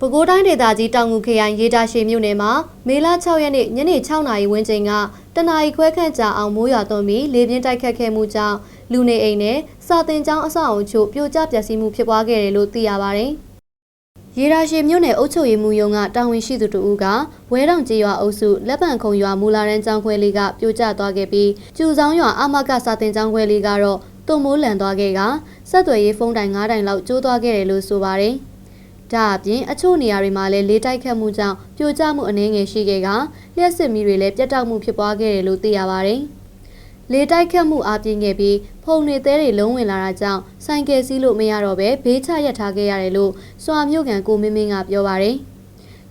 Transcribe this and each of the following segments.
ပဲခူးတိုင်းဒေသကြီးတောင်ငူခရိုင်ရေတာရှည်မြို့နယ်မှာမေလ6ရက်နေ့ညနေ6နာရီဝန်းကျင်ကတနာရီခွဲခန့်ကြာအောင်မိုးရွာသွန်းပြီးလေပြင်းတိုက်ခတ်ခဲ့မှုကြောင့်လူနေအိမ်နဲ့စာတင်ကျောင်းအဆောက်အုံချို့ပြိုကျပျက်စီးမှုဖြစ်ပွားခဲ့တယ်လို့သိရပါဗျ။ရေရာရှည်မြို့နယ်အုပ်ချုပ်ရေးမှူးရုံးကတာဝန်ရှိသူတဦးကဝဲတောင်ကျေးရွာအုပ်စုလက်ပံခုံရွာမူလာရန်ကျောင်းခွဲလေးကပြိုကျသွားခဲ့ပြီးကျူဆောင်ရွာအမကစာတင်ကျောင်းခွဲလေးကတော့တုံမိုးလန်သွားခဲ့ကဆက်သွယ်ရေးဖုန်းတိုင်9တိုင်လောက်ကျိုးသွားခဲ့တယ်လို့ဆိုပါတယ်။ ဒါအပြင်အချို့နေရာတွေမှာလည်းလေးတိုက်ခတ်မှုကြောင့်ပြိုကျမှုအနည်းငယ်ရှိခဲ့ကလျှက်စစ်မီးတွေလည်းပြတ်တောက်မှုဖြစ်ပွားခဲ့တယ်လို့သိရပါတယ်။လေတိုက်ခတ်မှုအပြင်းခဲ့ပြီးဖုန်နေသေးတွေလုံးဝင်လာတာကြောင့်ဆိုင်ကယ်စီးလို့မရတော့ပဲဘေးချရပ်ထားခဲ့ရတယ်လို့စွာမြို့ကန်ကိုမင်းမင်းကပြောပါရယ်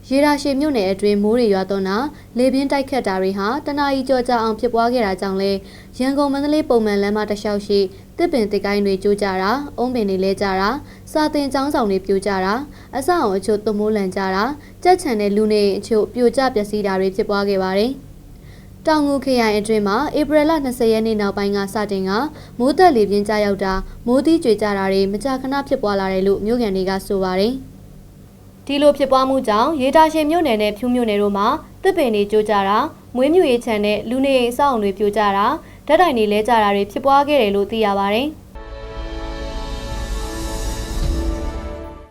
ရေရာရှည်မြို့နယ်အတွင်းမိုးတွေရွာသွန်းတာလေပြင်းတိုက်ခတ်တာတွေဟာတနအီကြောကြာအောင်ဖြစ်ပွားခဲ့တာကြောင့်လဲရန်ကုန်မန္တလေးပုံမှန်လမ်းမတစ်လျှောက်ရှိတစ်ပင်တစ်ကိုင်းတွေကျိုးကြတာအုံးပင်တွေလဲကြတာစာတင်ကျောင်းဆောင်တွေပြိုကျတာအဆောက်အုံအချို့သွမိုးလန်ကြတာကြက်ချန်တဲ့လူနေအိမ်အချို့ပြိုကျပျက်စီးတာတွေဖြစ်ပွားခဲ့ပါတယ်တောင်ငူခရိုင်အတွင်းမှာဧပြီလ20ရက်နေ့နောက်ပိုင်းကစတင်ကမိုးသက်လေပြင်းကြားရောက်တာမိုးသီးကြွေကြတာတွေမကြာခဏဖြစ်ပွားလာတယ်လို့မြို့ကန်တွေကဆိုပါတယ်။ ဒီလိုဖြစ်ပွားမှုကြောင့်ရေတာရှည်မြို့နယ်နဲ့ဖြူးမြို့နယ်တို့မှာတစ်ပင်တွေကျိုးကြတာမွေးမြူရေးခြံနဲ့လူနေအိမ်အဆောက်အုံတွေပြိုကျတာဓာတ်တိုင်တွေလဲကျတာတွေဖြစ်ပွားခဲ့တယ်လို့သိရပါတယ်။